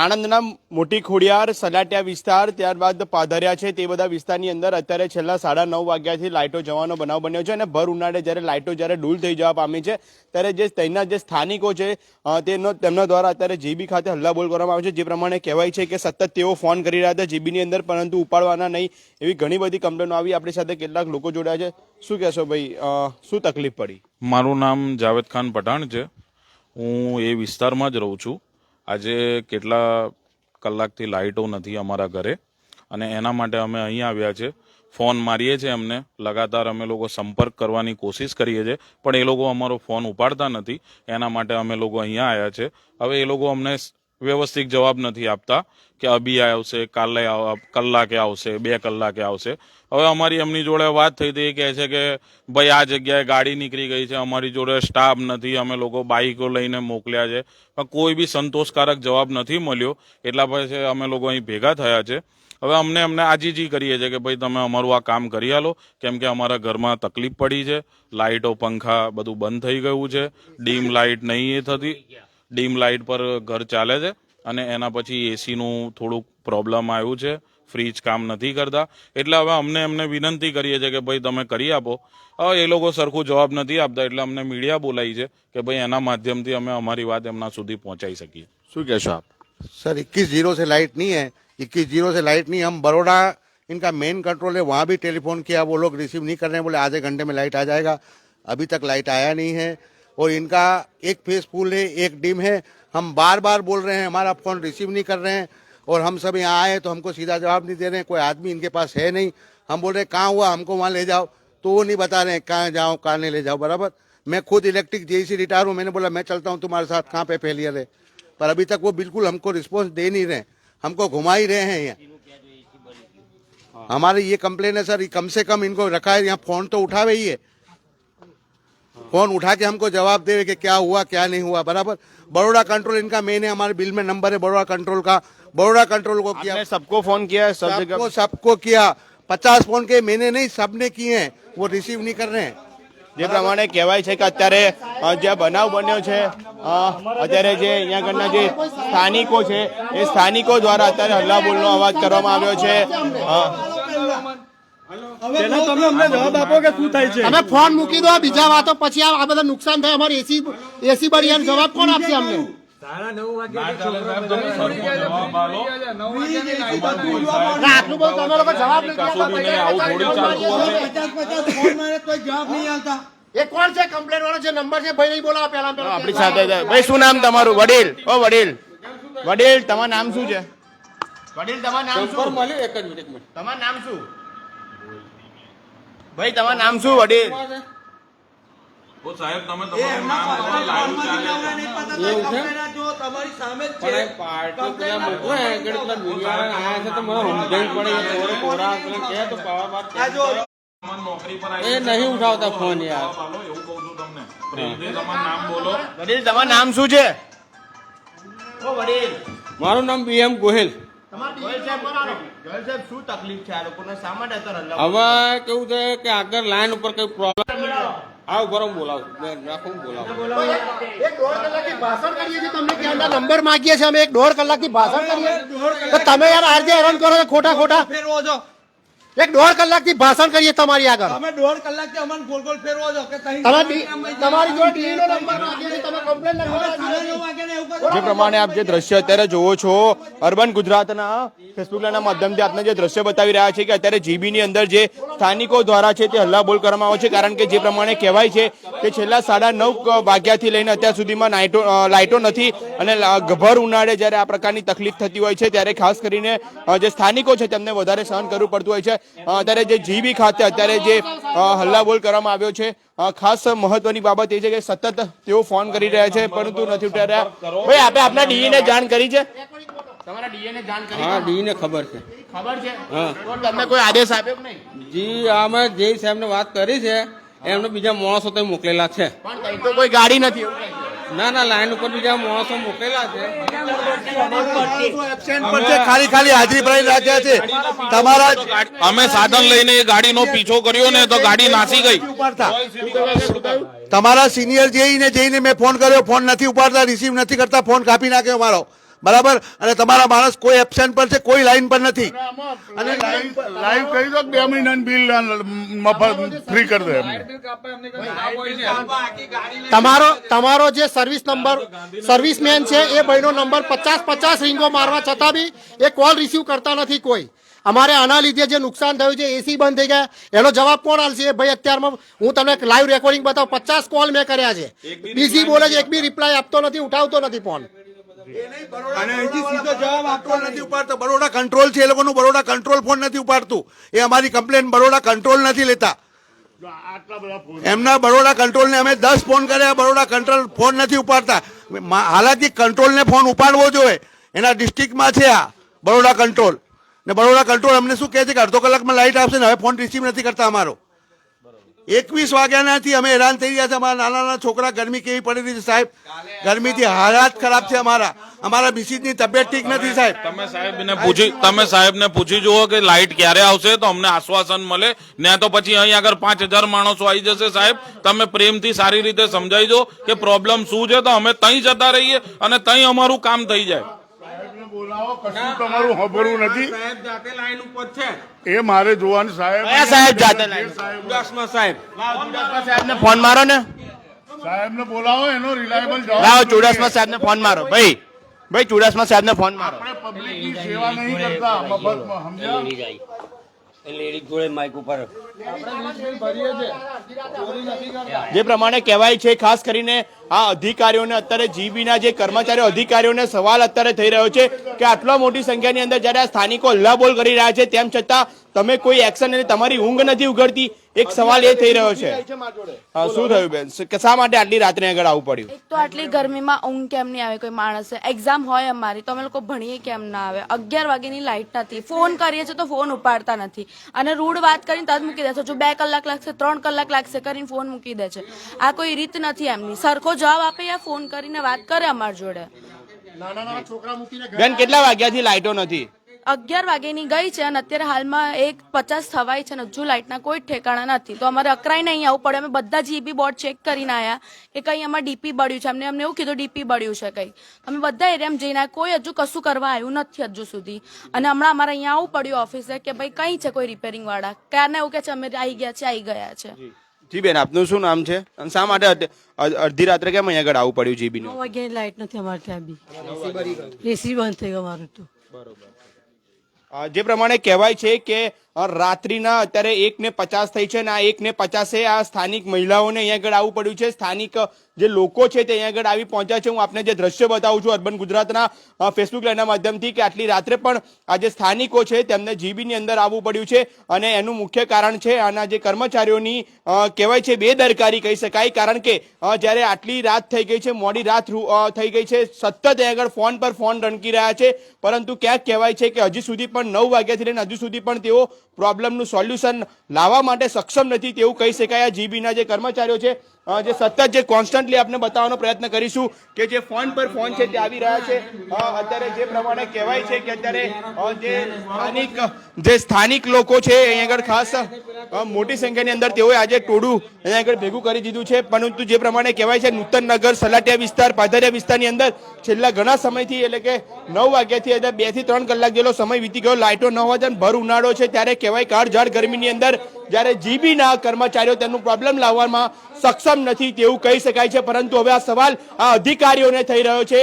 આણંદના મોટી ખોડિયાર, સલાટિયા વિસ્તાર ત્યારબાદ પાધરિયા છે. તે બધા વિસ્તારની અંદર અત્યારે છેલ્લા સાડા નવ વાગ્યાથી લાઇટો જવાનો બનાવ બન્યો છે અને ભર ઉનાળે જ્યારે લાઇટો જ્યારે ડૂલ થઈ જવા પામી છે, ત્યારે જે તેના જે સ્થાનિકો છે તેનો, તેમના દ્વારા અત્યારે જીબી ખાતે હલ્લાબોલ કરવામાં આવે છે. જે પ્રમાણે કહેવાય છે કે સતત તેઓ ફોન કરી રહ્યા હતા જીબીની અંદર, પરંતુ ઉપાડવાના નહીં એવી ઘણી બધી કમ્પ્લેનો આવી. આપણી સાથે કેટલાક લોકો જોડાયા છે. શું કહેશો ભાઈ? શું તકલીફ પડી? મારું નામ જાવેદ ખાન પઠાણ છે. હું એ વિસ્તારમાં જ રહું છું. આજે કેટલા કલાકથી લાઇટો નથી અમારા ઘરે. અને એના માટે અમે અહીં આવ્યા છે. ફોન મારીએ છીએ એમને. લગાતાર અમે લોકો સંપર્ક કરવાની કોશિશ કરીએ છીએ. પણ એ લોકો અમારો ફોન ઉપાડતા નથી. એના માટે અમે લોકો અહીંયા આવ્યા છે. હવે એ લોકો અમને વ્યવસ્થિત જવાબ નથી આપતા કે અભી આવશે, કાલે કલાકે આવશે, બે કલાકે આવશે. હવે અમારી એમની જોડે વાત થઈ હતી, એ કહે છે કે ભાઈ આ જગ્યાએ ગાડી નીકળી ગઈ છે, અમારી જોડે સ્ટાફ નથી, અમે લોકો બાઇકો લઈને મોકલ્યા છે. પણ કોઈ બી સંતોષકારક જવાબ નથી મળ્યો. એટલા પછી અમે લોકો અહીં ભેગા થયા છે. હવે અમને અમને આજીજી કરીએ છીએ કે ભાઈ તમે અમારું આ કામ કરી આલો. કેમ કે અમારા ઘરમાં તકલીફ પડી છે. લાઇટો પંખા બધું બંધ થઈ ગયું છે. ડીમ લાઇટ નહીં એ થતી. ડીમ લાઇટ પર ઘર ચાલે છે અને એના પછી એસીનું થોડુંક પ્રોબ્લેમ આવ્યું છે ફ્રીજ કામ નથી કરતા એટલે હવે અમને એમને વિનંતી કરીએ છીએ કે ભાઈ તમે કરી આપો હવે એ લોકો સરખું જવાબ નથી આપતા એટલે અમને મીડિયા બોલાવી છે કે ભાઈ એના માધ્યમથી અમે અમારી વાત એમના સુધી પહોંચાઈ શકીએ શું કહેશો આપ सर 21 जीरो से लाइट नहीं है 21 जीरो से लाइट नहीं हम बड़ोड़ा इनका मेन कंट्रोल है वहाँ भी टेलीफोन किया वो लोग रिसीव नहीं कर रहे हैं बोले आधे घंटे में लाइट आ जाएगा अभी तक लाइट आया नहीं है और इनका एक फेस फूल है, एक डिम है। हम बार बार बोल रहे हैं, हमारा फ़ोन रिसीव नहीं कर रहे हैं। और हम सब यहाँ आए तो हमको सीधा जवाब नहीं दे रहे हैं। कोई आदमी इनके पास है नहीं। हम बोल रहे हैं, कहाँ हुआ? हमको वहाँ ले जाओ। तो वो नहीं बता रहे हैं, कहाँ जाओ, कहाँ नहीं ले जाओ? बराबर। मैं खुद इलेक्ट्रिक जेसी रिटायर हूँ। मैंने बोला, मैं चलता हूँ तुम्हारे साथ, कहाँ पे फेलियर है? पर अभी तक वो बिल्कुल हमको रिस्पॉन्स दे नहीं रहे हमको घुमा ही रहे हैं यहाँ। हमारी ये कंप्लेन है, सर कम से कम इनको रखा है, यहाँ फ़ोन तो उठावे ही है। फोन उठा के हमको जवाब दे कि क्या हुआ क्या नहीं हुआ बराबर बड़ोड़ा कंट्रोल इनका मेन है हमारे बिल में नंबर है बड़ोड़ा कंट्रोल का बड़ोड़ा कंट्रोल को किया आपने सबको फोन किया है सब जगह सबको सबको किया पचास फोन के मैंने नहीं सबने किए हैं वो रिसीव नहीं कर रहे हैं જે પ્રમાણે કહેવાય છે કે અત્યારે અ, જે બનાવ બન્યો છે અ, અત્યારે જે અહીંયા આગળના જે સ્થાનિકો છે એ સ્થાનિકો દ્વારા અત્યારે હલ્લાબોલનો અવાજ કરવામાં આવ્યો છે અ, તમે ફોન મૂકી દો બીજા વાતો પછી આ આ બધા નુકસાન થાય અમારે એસી એસી બળી જવાબ કોણ આપશે અમને? આટલું બધું તમે લોકો જવાબ નથી આપતા. એ કોણ છે? કમ્પ્લેન વાળો છે? નંબર છે? ભાઈ નહીં બોલાવો પેલા પેલા આપણી સાથે ભાઈ શું નામ તમારું? વડીલ. ઓ વડીલ. વડીલ તમારું નામ શું છે? વડીલ તમારું નામ શું? તમારું નામ શું? ભાઈ તમારું નામ શું વડીલ? સાહેબ તમે તમારું નામ તમારું ચાલે નોકરી પર એ નહીં ઉઠાવતા ફોન યાર. એવું કહું છું તમને. તમારું નામ બોલો. વડીલ તમારું નામ શું છે? ઓ વડીલ મારું નામ બીએમ ગોહિલ. હવે કેવું છે કે આગળ લાઈન ઉપર કઈ પ્રોબ્લેમ આવ બરો બોલાવ. રાખો હું બોલાવ. એક દોઢ કલાકથી ભાષણ કરીએ છીએ તમને ક્યાંના નંબર માંગીએ છીએ અમે? એક દોઢ કલાકથી ભાષણ કરીએ. તો તમે યાર આજે હેરાન કરો છો ખોટા ખોટા ફેરવો છો. એક દોઢ કલાકથી ભાષણ કરીએ તમારી આગળ. તમે દોઢ કલાકથી અમને ગોળ ગોળ ફેરવો છો કે તમારી જોડે ડીનો નંબર છીએ તમે કમ્પ્લેન સાડા નવ વાગે ને એવું કરો? જે પ્રમાણે આપ જે દ્રશ્ય અત્યારે જોવો છો અર્બન ગુજરાતના ફેસબુકના માધ્યમથી આપને જે દ્રશ્ય બતાવી રહ્યા છે કે અત્યારે જીબીની અંદર જે સ્થાનિકો દ્વારા છે તે હલ્લાબોલ કરવામાં આવે છે કારણ કે જે પ્રમાણે કહેવાય છે કે છેલ્લા સાડા નવ ક- વાગ્યાથી લઈને અત્યાર સુધીમાં નાઇટો લાઇટો નથી અને ગભર ઉનાળે જ્યારે આ પ્રકારની તકલીફ થતી હોય છે ત્યારે ખાસ કરીને જે સ્થાનિકો છે તેમને વધારે સહન કરવું પડતું હોય છે. અત્યારે જે જીબી ખાતે અત્યારે જે હલ્લાબોલ કરવામાં આવ્યો છે. ખાસ મહત્વની બાબત એ છે કે સતત તેઓ ફોન કરી રહ્યા છે પરંતુ નથી ઉઠાવી રહ્યા ભાઈ આપે આપણા ડીઈ ને જાણ કરી છે? તમારા ડીએ ને જાણ કરી હા ખબર છે. ખબર છે? હા. તમને કોઈ આદેશ આપ્યો કે નહીં? જી આમાં જે સાહેબને વાત કરી છે એમને બીજા માણસો તો મોકલેલા છે. પણ તો કોઈ ગાડી નથી. ના ના લાઈન ઉપર બીજા માણસો મોકલેલા છે. એબસેન્ટ પર છે ખાલી ખાલી હાજરી ભરાઈ રાખ્યા છે. તમારા અમે સાધન લઈને એ ગાડીનો પીછો કર્યો ને તો ગાડી નાસી ગઈ. તમારા સિનિયર જઈને જઈને મેં ફોન કર્યો ફોન નથી ઉપાડતા રિસીવ નથી કરતા ફોન કાપી નાખ્યો મારો. બરાબર? અને તમારા માણસ કોઈ એબસેન્ટ પર છે કોઈ લાઈન પર નથી. અને લાઈવ કહી દો કે બે મહિનાની બિલ મફત ફ્રી કરી દે એમને તમારો તમારો જે સર્વિસ નંબર સર્વિસમેન છે એ ભાઈનો નંબર પચાસ પચાસ રિંગો મારવા છતાં બી એ કોલ રિસીવ કરતા નથી કોઈ. અમારે આના લીધે જે નુકસાન થયું છે એસી બંધ થઈ ગયા. એનો જવાબ કોણ આલશે એ ભાઈ અત્યારમાં હું તમને લાઈવ રેકોર્ડિંગ બતાવું. પચાસ કોલ મેં કર્યા છે. બીસી બોલે છે એક બી રિપ્લાય આપતો નથી ઉઠાવતો નથી ફોન અને અહીંથી સીધો જવાબ આપતો નથી. ઉપાડતો. બરોડા કંટ્રોલ છે એ લોકોનું બરોડા કંટ્રોલ ફોન નથી ઉપાડતું. એ અમારી કમ્પ્લેન બરોડા કંટ્રોલ નથી લેતા. આટલા બધા ફોન એમના બરોડા કંટ્રોલને અમે દસ ફોન કર્યા બરોડા કંટ્રોલ ફોન નથી ઉપાડતા. હાલાકી કંટ્રોલને ફોન ઉપાડવો જોઈએ. એના ડિસ્ટ્રિક્ટમાં છે આ બરોડા કંટ્રોલ ને બરોડા કંટ્રોલ અમને શું કહે છે કે અડધો કલાકમાં લાઈટ આવશે ને હવે ફોન રિસીવ નથી કરતા અમારો. એકવીસ વાગ્યાનાથી અમે હેરાન થઈ ગયા છે. અમારા નાના નાના છોકરા ગરમી કેવી પડી રહી છે, સાહેબ? ગરમીથી હાલાત ખરાબ છે અમારા. અમારા મિસિસની તબિયત ઠીક નથી, સાહેબ. તમે સાહેબને પૂછી, તમે સાહેબને પૂછી જુઓ કે લાઇટ ક્યારે આવશે તો અમને આશ્વાસન મળે. ને તો પછી અહીં આગળ પાંચ હજાર માણસો આવી જશે, સાહેબ. તમે પ્રેમથી સારી રીતે સમજાવી દો કે પ્રોબ્લેમ શું છે તો અમે તઈ જતા રહીએ અને તઈ અમારું કામ થઈ જાય. બોલાવો કશું તમારું ખબરું નથી. સાહેબ જાતે લાઈન ઉપર છે. એ મારે જોવાનું સાહેબ. કયા સાહેબ જાતે લાઈન સાહેબ. ઉદાસમાં સાહેબ. સાહેબને ફોન મારો ને. સાહેબને બોલાવો એનો રિલાયબલ જવાબ લાવો ચુડાસમા સાહેબને ફોન મારો. ભાઈ ભાઈ ચુડાસમા સાહેબને ફોન મારો. આપણે પબ્લિકની સેવા નહીં કરતા મફતમાં સમજ્યા? જે પ્રમાણે કહેવાય છે, ખાસ કરીને આ અધિકારીઓને, અત્યારે જીબીના જે કર્મચારીઓ, અધિકારીઓને સવાલ અત્યારે થઈ રહ્યો છે કે આટલા મોટી સંખ્યાની અંદર જ્યારે સ્થાનિકો હલ્લાબોલ કરી રહ્યા છે, તેમ છતાં તમે કોઈ એક્શન તમારી ઊંઘ નથી ઉઘડતી? એક સવાલ એ થઈ રહ્યો છે. હા શું થયું બેન? શ- શા માટે આટલી રાત્રે આગળ આવવું પડ્યું? એક તો આટલી ગરમીમાં ઊંઘ કેમ નહીં આવે કોઈ માણસે? એક્ઝામ હોય અમારી તો અમે લોકો ભણીએ કેમ ના આવે? અગિયાર વાગ્યાની લાઇટ નથી. ફોન કરીએ છીએ તો ફોન ઉપાડતા નથી. અને રૂડ વાત કરીને તરત મૂકી દે છે. જો બે કલાક લાગશે ત્રણ કલાક લાગશે કરીને ફોન મૂકી દે છે. આ કોઈ રીત નથી એમની. સરખો જવાબ આપે યા ફોન કરીને વાત કરે અમારી જોડે? બેન કેટલા વાગ્યાથી લાઇટો નથી? અગિયાર વાગ્યાની ગઈ છે અને અત્યારે હાલમાં એક પચાસ થવાય છે અને હજુ લાઇટના કોઈ જ ઠેકાણા નથી. તો અમારે અકરાઈને અહીં આવવું પડે. અમે બધા જીબી બોર્ડ ચેક કરીને આવ્યા કે કંઈ અમારે ડીપી બળ્યું છે. અમને અમને એવું કીધું ડીપી બળ્યું છે કંઈ. અમે બધા એરિયામાં જઈને આવ્યા. કોઈ હજુ કશું કરવા આવ્યું નથી હજુ સુધી. અને હમણાં અમારે અહીંયા આવવું પડ્યું ઓફિસે કે ભાઈ કંઈ છે કોઈ રિપેરિંગવાળા. ક્યારના એવું કે છે અમે આવી ગયા છે આવી ગયા છે. જી. બેન આપનું શું નામ છે? અને શા માટે અડધી રાત્રે કેમ અહીંયા આગળ આવવું પડ્યું જીબીનું? નવ વાગ્યાની લાઈટ નથી અમારે ત્યાં બી. એસી બંધ થઈ ગયું અમારું તો. અ, જે પ્રમાણે કહેવાય છે કે રાત્રિના અત્યારે એક ને પચાસ થઈ છે અને આ એક ને પચાસે આ સ્થાનિક મહિલાઓને અહીંયા આગળ આવવું પડ્યું છે સ્થાનિક જે લોકો છે તે અહીંયા આગળ આવી પહોંચ્યા છે હું આપને જે દ્રશ્ય બતાવું છું અર્બન ગુજરાતના ફેસબુક લાઈવના માધ્યમથી કે આટલી રાત્રે પણ આ જે સ્થાનિકો છે તેમને જીબીની અંદર આવવું પડ્યું છે અને એનું મુખ્ય કારણ છે આના જે કર્મચારીઓની કહેવાય છે બેદરકારી કહી શકાય. કારણ કે જ્યારે આટલી રાત થઈ ગઈ છે, મોડી રાત થઈ ગઈ છે, સતત અહીંયા આગળ ફોન પર ફોન રણકી રહ્યા છે. પરંતુ ક્યાંક કહેવાય છે કે હજી સુધી પણ નવ વાગ્યાથી લઈને હજુ સુધી પણ તેઓ પ્રોબ્લેમનું સોલ્યુશન લાવવા માટે સક્ષમ નથી તેવું કહી શકાય. આ જીબીના જે કર્મચારીઓ છે જે સતત જે કોન્સ્ટન્ટલી આપણે બતાવવાનો પ્રયત્ન કરીશું કે જે ફોન પર ફોન છે તે આવી રહ્યા છે. અત્યારે જે પ્રમાણે કહેવાય છે કે અત્યારે જે સ્થાનિક જે સ્થાનિક લોકો છે અહીં આગળ ખાસ મોટી સંખ્યાની અંદર તેઓએ આજે ટોળું અહીંયા આગળ ભેગું કરી દીધું છે. પરંતુ જે પ્રમાણે કહેવાય છે નૂતનનગર સલાટિયા વિસ્તાર પાધરિયા વિસ્તારની અંદર છેલ્લા ઘણા સમયથી, એટલે કે નવ વાગ્યાથી એટલે બેથી ત્રણ કલાક જેટલો સમય વીતી ગયો, લાઇટો ન હોવા ભર ઉનાળો છે, ત્યારે કહેવાય કાળઝાળ ગરમીની અંદર જ્યારે જીબીના કર્મચારીઓ તેમનું પ્રોબ્લેમ લાવવામાં સક્ષમ નથી તેવું કહી શકાય છે. પરંતુ હવે આ સવાલ આ અધિકારીઓને થઈ રહ્યો છે.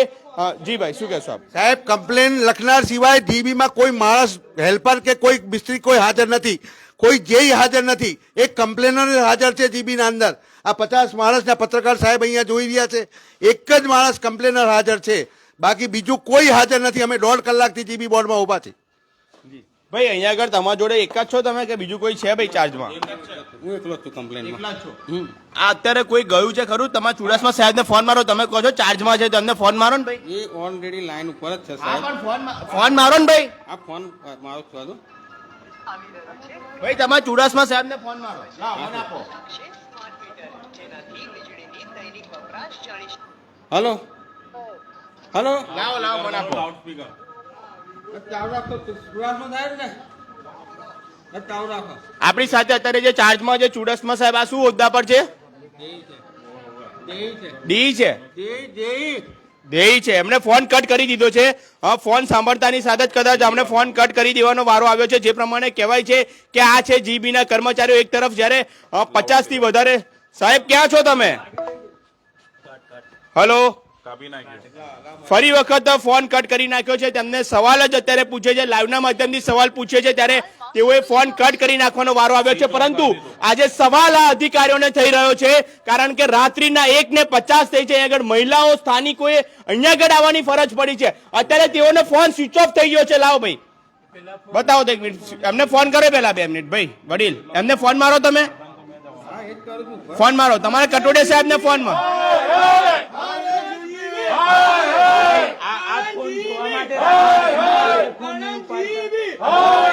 જી ભાઈ, શું કહેશો આપ? સાહેબ કમ્પ્લેન લખનાર સિવાય જીબીમાં કોઈ માણસ હેલ્પર કે કોઈ મિસ્ત્રી કોઈ હાજર નથી. કોઈ જે હાજર નથી. એક કમ્પ્લેનર હાજર છે જીબીના અંદર. આ પચાસ માણસના પત્રકાર સાહેબ અહીંયા જોઈ રહ્યા છે. એક જ માણસ કમ્પ્લેનર હાજર છે. બાકી બીજું કોઈ હાજર નથી. અમે દોઢ કલાકથી જીબી બોર્ડમાં ઊભા છે ભાઈ અહીંયા આગળ તમારા જોડે એક જ છો તમે કે બીજું કોઈ છે ભાઈ ચાર્જમાં હું એકલો છું કમ્પ્લેનમાં. આ અત્યારે કોઈ ગયું છે ખરું? તમારા ચુડાસમા સાહેબને ફોન મારો. તમે કહો છો ચાર્જમાં છે તમને ફોન મારો ને ભાઈ. એ ઓલરેડી લાઈન ઉપર જ છે સાહેબ. ફોન મારો ને ભાઈ. આ ફોન મારો છો ભાઈ તમારા ચુડાસમા સાહેબને ફોન મારો. ફોન આપો. હલો. હલો. લાવો લાવો મને આપો. આપણી સાથે અત્યારે જે ચાર્જમાં જે ચુડાસમા સાહેબ આ શું હોદ્દા પર છે? ડી છે. ડી છે. ધ્યેય છે. એમણે ફોન કટ કરી દીધો છે. ફોન સાંભળતાની સાથે જ કદાચ અમને ફોન કટ કરી દેવાનો વારો આવ્યો છે. જે પ્રમાણે કહેવાય છે કે આ છે જીબી ના કર્મચારીઓ એક તરફ જ્યારે પચાસથી વધારે સાહેબ, ક્યાં છો તમે? હલો? ફરી વખત ફોન કટ કરી નાખ્યો છે. તેમને સવાલ જ અત્યારે પૂછે છે. લાઈવના માધ્યમથી સવાલ પૂછે છે. ત્યારે તેઓએ ફોન કટ કરી નાખવાનો વારો આવ્યો છે. પરંતુ આજે સવાલ આ અધિકારીઓને થઈ રહ્યો છે. કારણ કે રાત્રિના એક ને પચાસ થઈ છે. આગળ મહિલાઓ સ્થાનિકોએ અહીંયા આગળ આવવાની ફરજ પડી છે. અત્યારે તેઓનો ફોન સ્વિચ ઓફ થઈ ગયો છે. લાવો ભાઈ. બતાવો એક મિનિટ. એમને ફોન કરો પેલા બે મિનિટ. ભાઈ વડીલ એમને ફોન મારો તમે? ફોન મારો. તમારે કટોડે સાહેબને ફોનમાં અરે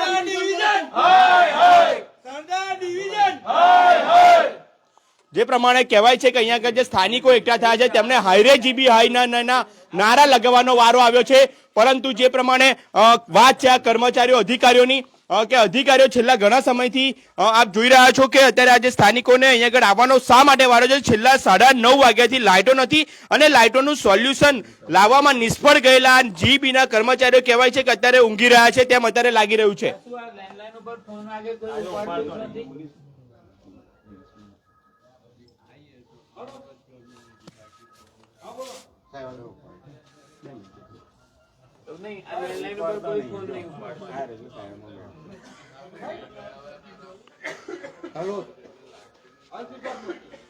જે પ્રમાણે કહેવાય છે કે અહીંયા આગળ જે સ્થાનિકો એકઠા થયા છે, તેમને હાઈરે જીબી હાઈના ના નારા લગાવવાનો વારો આવ્યો છે. પરંતુ જે પ્રમાણે વાત છે કર્મચારીઓ, અધિકારીઓની કે અધિકારીઓ છેલ્લા ઘણા સમયથી આપ જોઈ રહ્યા છો કે અત્યારે આજે સ્થાનિકોને અહીંયા આગળ આવવાનો શા માટે વારો છે? છેલ્લા સાડા નવ વાગ્યાથી લાઇટો નથી અને લાઇટોનું સોલ્યુશન લાવવામાં નિષ્ફળ ગયેલા જીબીના કર્મચારીઓ કહેવાય છે કે અત્યારે ઊંઘી રહ્યા છે, તેમ અત્યારે લાગી રહ્યું છે.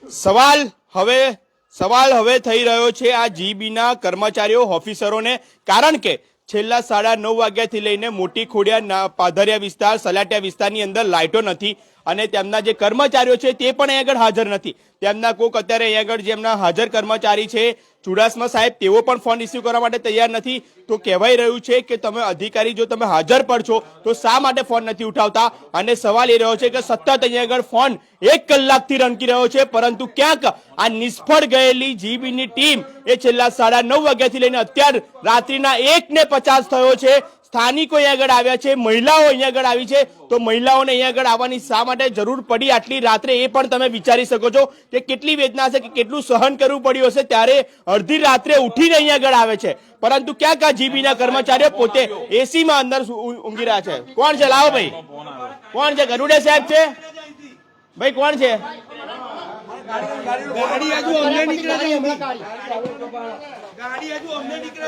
સવાલ હવે સવાલ હવે થઈ રહ્યો છે આ જીબીના કર્મચારીઓ, ઓફિસરોને. કારણ કે છેલ્લા સાડા નવ વાગ્યાથી લઈને મોટી ખોડિયા પાધરિયા વિસ્તાર, સલાટિયા વિસ્તારની અંદર લાઇટો નથી. અને તેમના જે કર્મચારીઓ છે તે પણ અહીં આગળ હાજર નથી. તેમના કોક અત્યારે અહીં આગળ જેમના હાજર કર્મચારી છે, ચુડાસમા સાહેબ, તેઓ પણ ફોન રિસીવ કરવા માટે તૈયાર નથી. તો કહેવાય રહ્યું છે કે તમે અધિકારી જો તમે હાજર પર છો, તો શા માટે ફોન નથી ઉઠાવતા? અને સવાલ એ રહ્યો છે કે સતત અહીંયા આગળ ફોન એક કલાકથી રંકી રહ્યો છે, પરંતુ ક્યાંક આ નિષ્ફળ ગયેલી જીબીની ટીમ એ છેલ્લા સાડા નવ વાગ્યાથી લઈને અત્યાર રાત્રિના એક ને પચાસ થયો છે. સ્થાનિકો અહીંયા આગળ આવ્યા છે મહિલાઓ અહીંયા આગળ આવી છે તો મહિલાઓને અહીંયા આગળ આવવાની શા માટે જરૂર પડી? આટલી રાત્રે એ પણ તમે વિચારી શકો છો કે કેટલી વેદના હશે કે કેટલું સહન કરવું પડ્યું હશે ત્યારે અડધી રાત્રે ઉઠીને અહીંયા આગળ આવે છે. પરંતુ ક્યાંક આ જીબીના કર્મચારીઓ પોતે એસીમાં અંદર ઊંઘી રહ્યા છે. કોણ છે? લાવો ભાઈ. કોણ છે? ગરુડે સાહેબ છે? ભાઈ કોણ છે? ગાડી હજુ અમને નીકળે છે ગાડી હજુ અમને નીકળે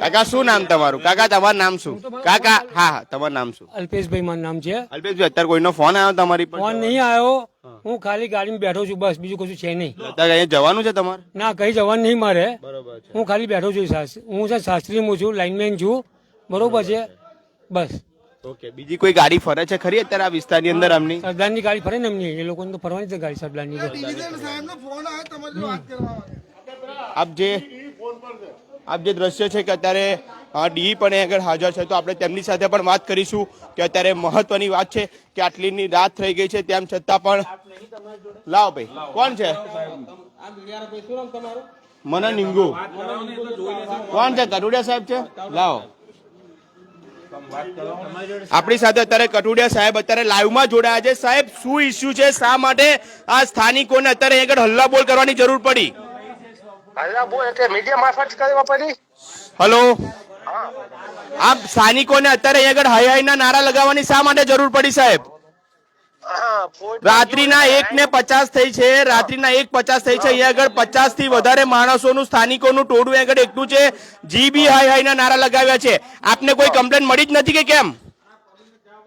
કાકા શું નામ તમારું? કાકા તમારું નામ શું? કાકા હા હા તમારું નામ શું? અલ્પેશભાઈ મારું નામ છે. અલ્પેશભાઈ અત્યારે કોઈનો ફોન આવ્યો તમારી ફોન નહીં આવ્યો. હું. ખાલી ગાડીમાં બેઠો છું બસ. બીજું કશું છે નહીં. અત્યારે અહીંયા જવાનું છે તમારે? ના કઈ જવાનું નહીં મારે. બરોબર હું ખાલી બેઠો છું શાસ્ત્રી હું છે શાસ્ત્રીમાં છું લાઇનમેન છું. બરોબર છે. બસ. ઓકે બીજી કોઈ ગાડી ફરે છે ખરી અત્યારે આ વિસ્તારની અંદર આમની? સરદારની ગાડી ફરે ને એમની એ લોકોને તો ફરવાની છે ગાડી સરદારની. આપ જે આપ જે દ્રશ્ય છે કે અત્યારે ડી પણ આગળ હાજર છે તો આપણે તેમની સાથે પણ વાત કરીશું કે અત્યારે મહત્વની વાત છે કે આટલીની રાત થઈ ગઈ છે તેમ છતાં પણ લાવો ભાઈ કોણ છે? મનન નિંગુ કોણ છે? ગરુડિયા સાહેબ છે? લાવો. આપણી સાથે અત્યારે કટુડિયા સાહેબ અત્યારે લાઈવમાં જોડાયા છે. સાહેબ શું ઇસ્યુ છે? શા માટે આ સ્થાનિકોને અત્યારે આગળ આગળ હલ્લાબોલ કરવાની જરૂર પડી? હલો આપ સ્થાનિકોને અત્યારે આગળ હાઈ હાઈના નારા લગાવવાની શા માટે જરૂર પડી સાહેબ? રાત્રિના એક ને પચાસ થઈ છે રાત્રિના એક પચાસ થઈ છે અહીંયા આગળ પચાસથી વધારે માણસોનું સ્થાનિકોનું ટોળું આગળ એકઠું છે. જીબી હાઈ ના નારા લગાવ્યા છે. આપને કોઈ કમ્પ્લેન મળી જ નથી કે કેમ?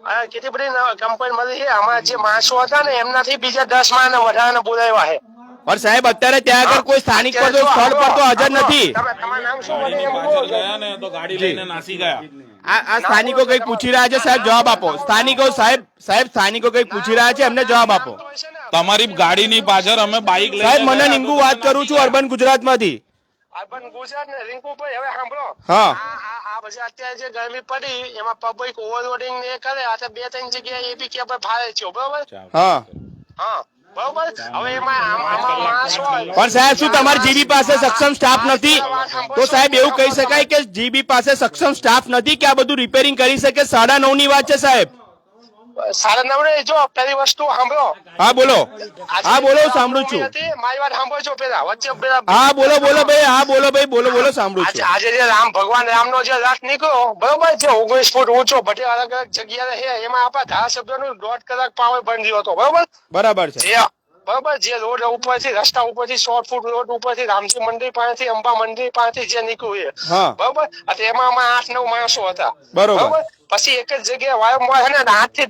આ કેટલી બધી કમ્પ્લેન મળી છે. આમાં જે માણસો હતા ને એમનાથી બીજા દસ માણસ વધારાને બોલાવ્યા છે. પણ સાહેબ અત્યારે ત્યાં આગળ કોઈ સ્થાનિક પર તો સ્થળ પર તો હાજર નથી. તમે તમારું નામ શું. ગયા ને તો ગાડી લઈને નાસી ગયા. આ આ સ્થાનિકો કઈ પૂછી રહ્યા છે સાહેબ? જવાબ આપો. સ્થાનિકો સાહેબ સાહેબ સ્થાનિકો કઈ પૂછી રહ્યા છે? એમને જવાબ આપો. તમારી ગાડીની પાછળ અમે બાઇક લઈ સાહેબ મને નિંગુ વાત કરું છું અર્બન ગુજરાતમાંથી. અર્બન ગુજરાત ને રિંકુભાઈ હવે સાંભળો. હા. આ આ- આ પછી અત્યારે જે ગરમી પડી એમાં પબ્લિક ઓવરલોડિંગ ને કરે આ બે ત્રણ જગ્યાએ એ બી કેબલ ફાળે છે બરોબર? હા. હા. પણ સાહેબ શું તમારી જીબી પાસે સક્ષમ સ્ટાફ નથી? તો સાહેબ એવું કહી શકાય કે જીબી પાસે સક્ષમ સ્ટાફ નથી કે આ બધું રિપેરિંગ કરી શકે? સાડા નવની વાત છે સાહેબ. નવડે જો પેલી વસ્તુ સાંભળો. હા બોલો. હા બોલો સાંભળું છું. મારી વાત સાંભળજો પેલા વચ્ચે પેલા હા બોલો બોલો ભાઈ હા બોલો ભાઈ બોલો બોલો સાંભળું છું. આજે જે રામ ભગવાન રામનો જે રાત નીકળ્યો બરોબર છે ઓગણીસ ફૂટ ઊંચો ભટે અલગ અલગ જગ્યાએ છે એમાં આપણા ધારાસભ્યનું દોઢ કલાક પાવર બંધ હતો બરોબર? બરાબર છે. બરોબર જે રોડ ઉપરથી રસ્તા ઉપરથી સો ફૂટ રોડ ઉપરથી રામજી મંદિર પાસેથી અંબા મંદિર પાસેથી જે નીકળ્યું બરોબર? એમાં આઠ નવ માણસો હતા બરોબર. પછી એક જ જગ્યાએ વારંવાર હે ને આઠથી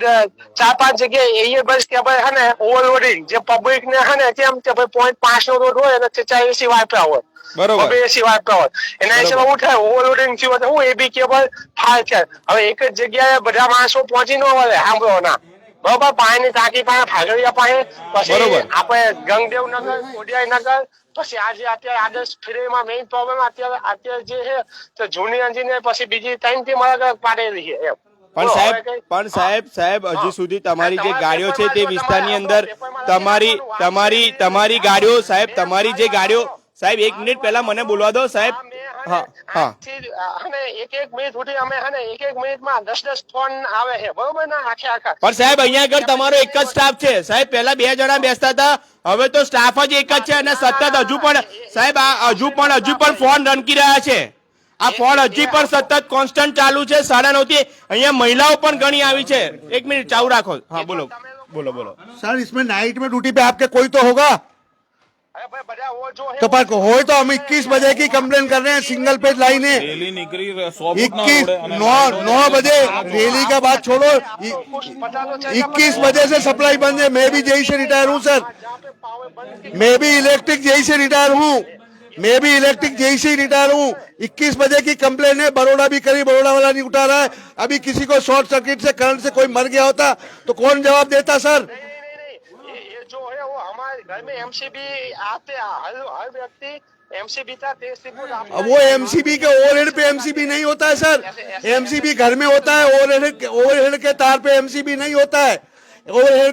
ચાર પાંચ જગ્યાએ એ બસ કે ભાઈ હે ને ઓવરલોડિંગ જે પબ્લિક ને હે ને કેમ કે ભાઈ પોઈન્ટ પાંચ નો રોડ હોય અને ચાર એસી વાપર્યા હોય. બરોબર. એસી વાપરા હોય. એના હિસાબે હું થાય ઓવરલોડિંગ થયું હોય હું એ બી કેબલ થાય છે. હવે એક જ જગ્યાએ બધા માણસો પહોંચી ન વળે સાંભળો ના. બરોબર પાણીની ટાંકી પાસે ફાગડિયા પાસે પછી આપણે ગંગદેવ નગર કોડિયાઈ નગર પછી આજે અત્યારે આદર્શ ફ્રીમાં મેઇન પ્રોબ્લેમ અત્યારે અત્યારે જે છે તો જૂની એન્જિનિયર પછી બીજી ટાઈમ અલગ અલગ પાડેલી છે એમ. પણ સાહેબ પણ સાહેબ સાહેબ હજુ સુધી તમારી જે ગાડીઓ છે તે વિસ્તારની અંદર તમારી તમારી તમારી ગાડીઓ સાહેબ તમારી જે ગાડીઓ સાહેબ એક મિનિટ પહેલા મને બોલવા દો સાહેબ આ મેં હે ને હા હા આજથી, આ હે ને એક એક મિનિટ સુધી અમે હે ને એક એક મિનિટમાં દસ દસ ફોન આવે છે બરોબર ને આખે આખા પણ સાહેબ અહીંયા આગળ તમારો એક જ સ્ટાફ છે સાહેબ પહેલા બે જણા બેસતા હતા હવે તો સ્ટાફ જ એક જ છે અને સતત હજુ પણ સાહેબ આ હજુ પણ હજુ પણ ફોન રનકી રહ્યા છે આ ફોન હજી પણ સતત કોન્સ્ટન્ટ ચાલુ છે સાડા નવ થી અહીંયા મહિલાઓ પણ ઘણી આવી છે એક મિનિટ ચાલુ રાખો હા બોલો બોલો બોલો सर इसमें नाइट में ड्यूटी पे आपके कोई तो होगा तो पर हो तो हम 21 बजे की कंप्लेन कर रहे हैं सिंगल पेज लाइन है। इक्कीस नौ नौ बजे रैली का बात छोड़ो 21 बजे से सप्लाई बंद है मैं भी जेई से रिटायर हूँ सर मैं भी इलेक्ट्रिक जेई से रिटायर हूँ। मैं भी इलेक्ट्रिक जेई से रिटायर हूँ। 21 बजे की कंप्लेन है बड़ोड़ा भी करी बड़ोड़ा वाला नहीं उठा रहा है। अभी किसी को शॉर्ट सर्किट से करंट से कोई मर गया होता तो कौन जवाब देता सर घर में एमसीबी आते हर हर व्यक्ति एमसीबी था तेज रिपोर्ट आप अब वो एमसीबी के ओवरहेड पे एमसीबी नहीं होता है सर। एमसीबी घर में होता है ओवरहेड ओवरहेड के तार पे एमसीबी नहीं होता है।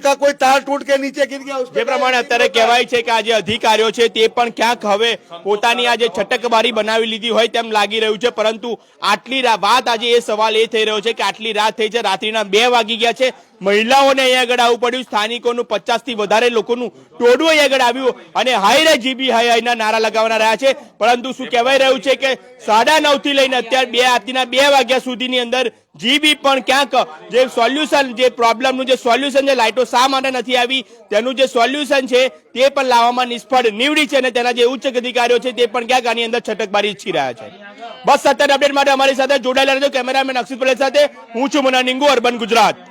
का कोई तार टूट के नीचे गिर गया उस જે પ્રમાણે અત્યારે કહેવાય છે કે આ જે અધિકારીઓ છે તે પણ ક્યાંક હવે પોતાની આ જે છટકબારી બનાવી લીધી હોય તેમ લાગી રહ્યું છે પરંતુ આટલી રા- વાત આજે એ સવાલ એ થઈ રહ્યો છે કે આટલી રાત થઈ છે રાત્રિના બે વાગી ગયા છે મહિલાઓને અહીંયા આગળ આવવું પડ્યું સ્થાનિકોનું પચાસ થી વધારે લોકોનું ટોળું અહીંયા આગળ આવ્યું અને હાઈ રે જીબી હાઈ હાઈના નારા લગાવવાના રહ્યા છે પરંતુ શું કહેવાય રહ્યું છે કે સાડા નવ થી લઈને અત્યારે બે રાત્રિના બે વાગ્યા સુધીની અંદર જીબી પણ ક્યાંક જે સોલ્યુશન જે પ્રોબ્લેમનું જે સોલ્યુશન છે, લાઇટો શા માટે નથી આવી? તેનું જે સોલ્યુશન છે, તે પણ લાવવામાં નિષ્ફળ નીવડી છે અને તેના જે ઉચ્ચ અધિકારીઓ છે, તે પણ ક્યાંક આની અંદર છટકબારી ઈચ્છી રહ્યા છે. બસ સત્તર અપડેટ માટે અમારી સાથે જોડાયેલા રહેજો. કેમેરામેન અક્ષિત પટેલ સાથે હું છું મના નિંગુ, અર્બન ગુજરાત.